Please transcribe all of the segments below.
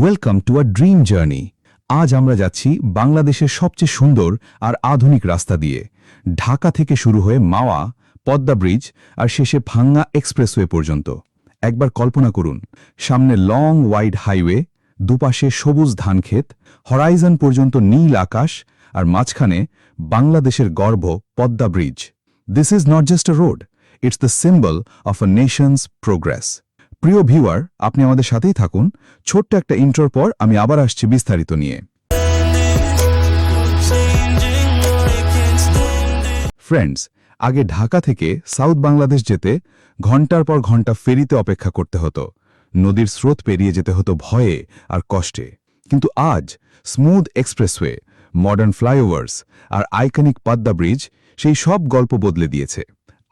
Welcome to a dream journey আজ আমরা যাচ্ছি বাংলাদেশের সবচেয়ে সুন্দর আর আধুনিক রাস্তা দিয়ে। ঢাকা থেকে শুরু হয়ে মাওয়া, পদ্মা ব্রিজ আর শেষে ভাঙ্গা এক্সপ্রেসওয়ে পর্যন্ত। একবার কল্পনা করুন, সামনে লং ওয়াইড হাইওয়ে দুপাশে সবুজ ধানক্ষেত হরাইজন পর্যন্ত নীল আকাশ আর মাঝখানে বাংলাদেশের গর্ব Padma bridge. This is not just a road it's the symbol of a nation's progress প্রিয় ভিউয়ার, আপনি আমাদের সাথেই থাকুন। ছোট্ট একটা ইন্ট্রোর পর আমি আবার আসছি বিস্তারিত নিয়ে। ফ্রেন্ডস আগে ঢাকা থেকে সাউথ বাংলাদেশ যেতে ঘণ্টার পর ঘণ্টা ফেরিতে অপেক্ষা করতে হতো। নদীর স্রোত পেরিয়ে যেতে হতো ভয়ে আর কষ্টে। কিন্তু আজ স্মুথ এক্সপ্রেসওয়ে মডার্ন ফ্লাইওভার্স আর আইকনিক পদ্মা ব্রিজ সেই সব গল্প বদলে দিয়েছে।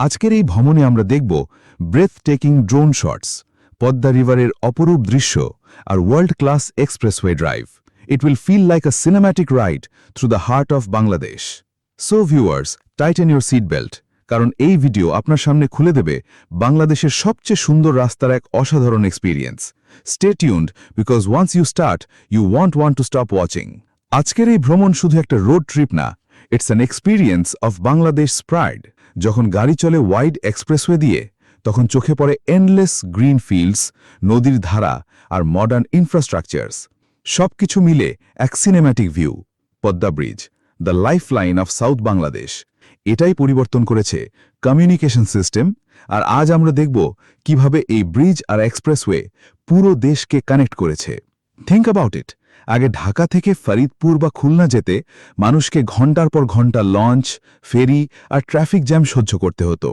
আজকের এই ভ্রমণে আমরা দেখব breathtaking drone shots Padma রিভারের অপরূপ দৃশ্য আর world class expressway drive it will feel like a cinematic ride through the heart of Bangladesh so viewers tighten your seat belt কারণ এই ভিডিও আপনার সামনে খুলে দেবে বাংলাদেশের সবচেয়ে সুন্দর রাস্তার এক অসাধারণ experience stay tuned because once you start you want want to stop watching আজকের এই ভ্রমণ শুধু একটা রোড ট্রিপ না it's an experience of Bangladesh pride যখন গাড়ি চলে ওয়াইড এক্সপ্রেসওয়ে দিয়ে তখন চোখে পড়ে এন্ডলেস গ্রিন ফিল্ডস নদীর ধারা আর মডার্ন ইনফ্রাস্ট্রাকচার্স সবকিছু মিলে এক cinematic view Padma bridge the life line of south Bangladesh এটাই পরিবর্তন করেছে কমিউনিকেশন সিস্টেম আর আজ আমরা দেখব কীভাবে এই ব্রিজ আর এক্সপ্রেসওয়ে পুরো দেশকে কানেক্ট করেছে। থিঙ্ক অ্যাবাউট ইট আগে ঢাকা থেকে ফরিদপুর বা খুলনা যেতে মানুষকে ঘণ্টার পর ঘণ্টা লঞ্চ ফেরি আর ট্রাফিক জ্যাম সহ্য করতে হতো।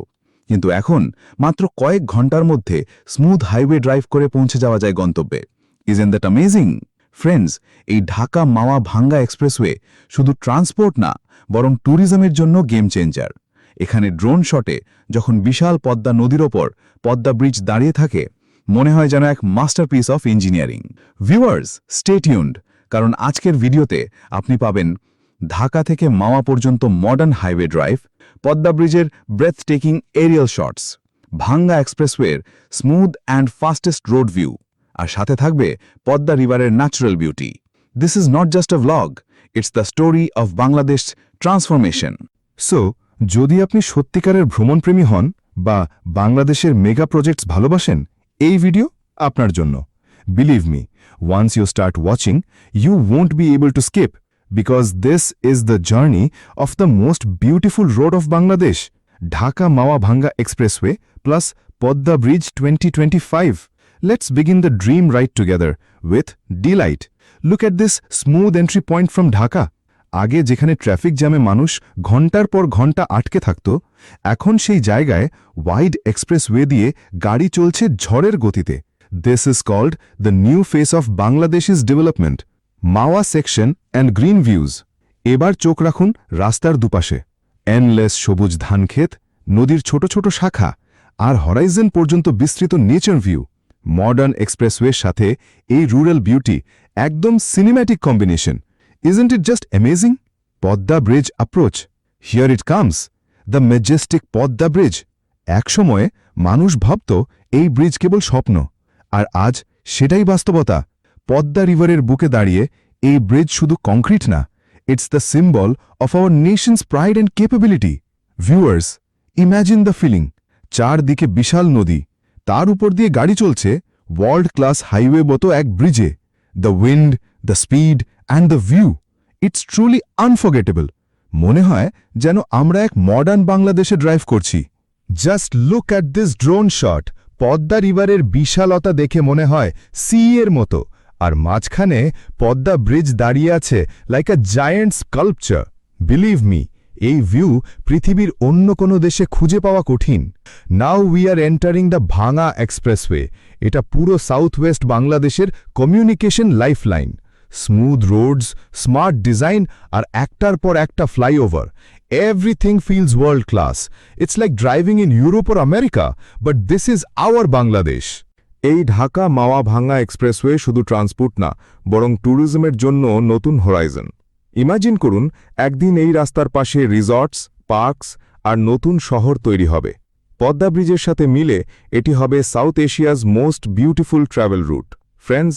কিন্তু এখন মাত্র কয়েক ঘণ্টার মধ্যে স্মুথ হাইওয়ে ড্রাইভ করে পৌঁছে যাওয়া যায় গন্তব্যে। Isn't that amazing friends এই ঢাকা মাওয়া ভাঙ্গা এক্সপ্রেসওয়ে শুধু ট্রান্সপোর্ট না, বরং ট্যুরিজমের জন্য গেম চেঞ্জার এখানে ড্রোন শটে যখন বিশাল পদ্মা নদীর ওপর পদ্মা ব্রিজ দাঁড়িয়ে থাকে, মনে হয় যেন এক masterpiece of engineering viewers stay tuned কারণ আজকের ভিডিওতে আপনি পাবেন ঢাকা থেকে মাওয়া পর্যন্ত মডার্ন হাইওয়ে ড্রাইভ পদ্মা ব্রিজের breadth taking Arial shots Bhanga এক্সপ্রেসওয়ের smooth and fastest road view আর সাথে থাকবে Padma রিভারের natural beauty this is not just a vlog it's the story of Bangladesh transformation so যদি আপনি সত্যিকারের ভ্রমণপ্রেমী হন বা বাংলাদেশের মেগা প্রজেক্টস ভালোবাসেন, এই ভিডিও আপনার জন্য। Believe me once you start watching you won't be able to skip because this is the journey of the most beautiful road of Bangladesh Dhaka Mawa Bhanga expressway plus Padma bridge twenty twenty five let's begin the dream ride together with delight look at this smooth entry point from Dhaka আগে যেখানে traffic জ্যামে মানুষ ঘন্টার পর ঘন্টা আটকে থাকত এখন সেই জায়গায় ওয়াইড এক্সপ্রেসওয়ে দিয়ে গাড়ি চলছে ঝড়ের গতিতে this is called the new face of Bangladesh's development Mawa section and green views. এবার চোখ রাখুন রাস্তার দুপাশে। এনলেস সবুজ ধানক্ষেত নদীর ছোট ছোট শাখা, আর হরাইজেন পর্যন্ত বিস্তৃত নেচার ভিউ মডার্ন এক্সপ্রেসওয়ের সাথে এই রুরাল বিউটি একদম cinematic combination Isn't it just amazing Padma bridge approach here it comes the majestic Padma bridge. একসময়ে মানুষ ভাবত এই ব্রিজ কেবল স্বপ্ন, আর আজ সেটাই বাস্তবতা। পদ্মা রিভারের বুকে দাঁড়িয়ে এই ব্রিজ শুধু কংক্রিট না it's the symbol of our nation's pride and capability viewers imagine the feeling চারদিকে বিশাল নদী, তার উপর দিয়ে গাড়ি চলছে ওয়ার্ল্ড ক্লাস হাইওয়ে মতো এক ব্রিজে the wind the speed and the view it's truly unforgettable মনে হয় যেন আমরা এক মডার্ন বাংলাদেশে ড্রাইভ করছি। Just look at this drone shot Padma রিভারের বিশালতা দেখে মনে হয় সি এর মতো। আর মাঝখানে পদ্মা ব্রিজ দাঁড়িয়ে আছে like a giant sculpture believe me এই ভিউ পৃথিবীর অন্য কোনো দেশে খুঁজে পাওয়া কঠিন। Now we are entering the Bhanga expressway এটা পুরো সাউথ ওয়েস্ট বাংলাদেশের communication lifeline smooth roads smart design আর একটার পর একটা flyover everything feels world class it's like driving in Europe or America but this is our Bangladesh এই Dhaka Mawa Bhanga expressway শুধু transport না, বরং ট্যুরিজমের জন্য নতুন হরাইজন ইমাজিন করুন, একদিন এই রাস্তার পাশে রিসর্টস পার্কস আর নতুন শহর তৈরি হবে। পদ্মা ব্রিজের সাথে মিলে এটি হবে South Asia's most beautiful travel route friends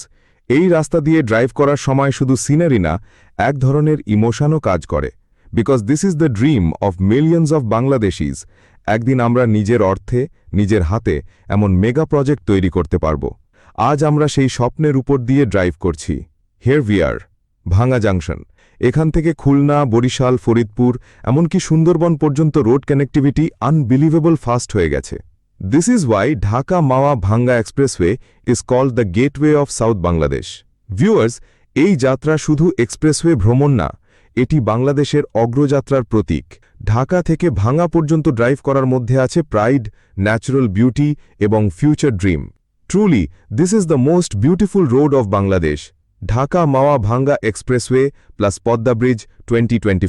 এই রাস্তা দিয়ে ড্রাইভ করার সময় শুধু সিনারি না, এক ধরনের ইমোশনও কাজ করে। Because this is the dream of millions of Bangladeshis একদিন আমরা নিজের অর্থে, নিজের হাতে এমন মেগা প্রজেক্ট তৈরি করতে পারব। আজ আমরা সেই স্বপ্নের উপর দিয়ে ড্রাইভ করছি। হেয়ার ভিয়ার ভাঙা জাংশন। এখান থেকে খুলনা, বরিশাল, ফরিদপুর, এমনকি সুন্দরবন পর্যন্ত রোড কানেক্টিভিটি আনবিলিভেবল ফাস্ট হয়ে গেছে। This is why Dhaka Mawa Bhanga expressway is called the gateway of south Bangladesh viewers এই যাত্রা শুধু এক্সপ্রেসওয়ে ভ্রমণ না এটি বাংলাদেশের অগ্রযাত্রার প্রতীক। ঢাকা থেকে ভাঙা পর্যন্ত ড্রাইভ করার মধ্যে আছে প্রাইড, ন্যাচারাল বিউটি এবং future dream. Truly, this is the most beautiful road of Bangladesh. Dhaka Mawa Bhanga expressway plus Padma bridge twenty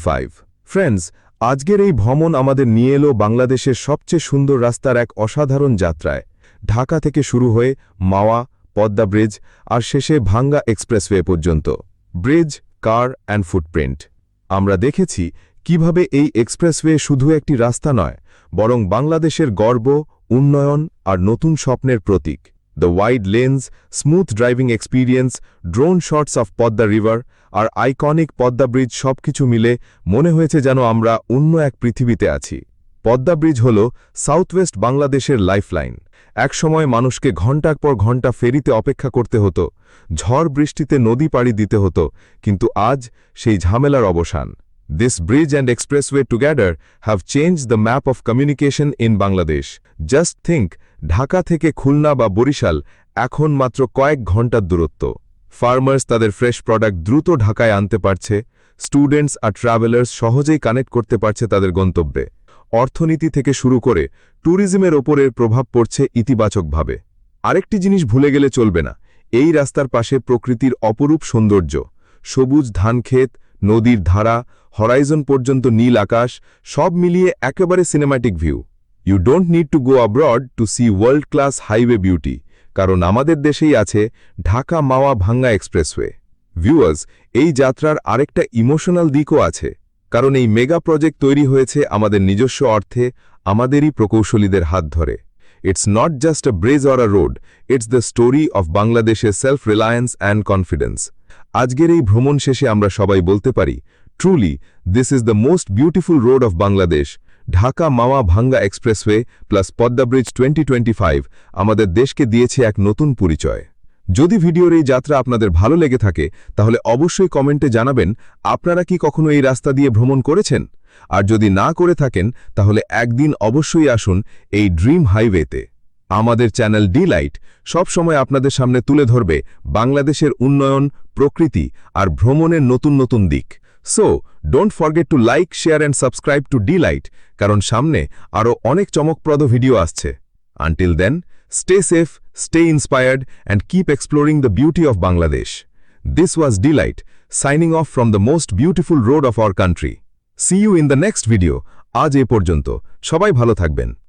friends, আজকের এই ভ্রমণ আমাদের নিয়ে এলো বাংলাদেশের সবচেয়ে সুন্দর রাস্তার এক অসাধারণ যাত্রায়। ঢাকা থেকে শুরু হয়ে মাওয়া, পদ্মা ব্রিজ আর শেষে ভাঙ্গা এক্সপ্রেসওয়ে পর্যন্ত। Bridge, car and footprint. আমরা দেখেছি কীভাবে এই এক্সপ্রেসওয়ে শুধু একটি রাস্তা নয়, বরং বাংলাদেশের গর্ব, উন্নয়ন আর নতুন স্বপ্নের প্রতীক। The wide lens smooth driving experience drone shots of Padma river R iconic Padma bridge সবকিছু মিলে মনে হয়েছে যেন আমরা অন্য এক পৃথিবীতে আছি। পদ্মা ব্রিজ হল সাউথওয়েস্ট বাংলাদেশের লাইফলাইন। একসময় মানুষকে ঘণ্টার পর ঘণ্টা ফেরিতে অপেক্ষা করতে হতো ঝড় বৃষ্টিতে নদী পাড়ি দিতে হতো কিন্তু আজ সেই ঝামেলার অবসান। This bridge and expressway together have changed the map of communication in Bangladesh. Just think, Dhaka থেকে খুলনা বা বরিশাল এখন মাত্র কয়েক ঘণ্টার দূরত্ব। ফার্মার্স তাদের ফ্রেশ প্রোডাক্ট দ্রুত ঢাকায় আনতে পারছে স্টুডেন্টস আর ট্রাভেলার্স সহজেই কানেক্ট করতে পারছে তাদের গন্তব্যে। অর্থনীতি থেকে শুরু করে ট্যুরিজমের ওপরের প্রভাব পড়ছে ইতিবাচকভাবে। আরেকটি জিনিস ভুলে গেলে চলবে না, এই রাস্তার পাশে প্রকৃতির অপরূপ সৌন্দর্য। সবুজ ধানক্ষেত নদীর ধারা হরাইজন পর্যন্ত নীল আকাশ, সব মিলিয়ে একেবারে cinematic view you don't need to go abroad to see world class highway beauty কারণ আমাদের দেশেই আছে ঢাকা মাওয়া ভাঙ্গা এক্সপ্রেসওয়ে। ভিউয়ার্স এই যাত্রার আরেকটা ইমোশনাল দিকও আছে। কারণ এই মেগা প্রজেক্ট তৈরি হয়েছে আমাদের নিজস্ব অর্থে, আমাদেরই প্রকৌশলীদের হাত ধরে। It's not just a bridge or a road it's the story of বাংলাদেশের সেলফ রিলায়েন্স অ্যান্ড কনফিডেন্স আজকের এই ভ্রমণ শেষে আমরা সবাই বলতে পারি truly this is the most beautiful road of Bangladesh Dhaka Mawa Bhanga expressway plus Padma bridge twenty আমাদের দেশকে দিয়েছে এক নতুন পরিচয়। যদি ভিডিওর এই যাত্রা আপনাদের ভালো লেগে থাকে, তাহলে অবশ্যই কমেন্টে জানাবেন, আপনারা কি কখনো এই রাস্তা দিয়ে ভ্রমণ করেছেন? আর যদি না করে থাকেন, তাহলে একদিন অবশ্যই আসুন এই ড্রিম হাইওয়েতে। আমাদের চ্যানেল ডি লাইট সবসময় আপনাদের সামনে তুলে ধরবে বাংলাদেশের উন্নয়ন, প্রকৃতি আর ভ্রমণের নতুন নতুন দিক। So don't forget to like share and subscribe to Delight কারণ সামনে আরও অনেক চমকপ্রদ ভিডিও আসছে। Until then stay safe, stay inspired and keep exploring the beauty of Bangladesh this was Delight, signing signing off from most most beautiful road of country. Country you in the next video আজ এ পর্যন্ত। সবাই ভালো থাকবেন।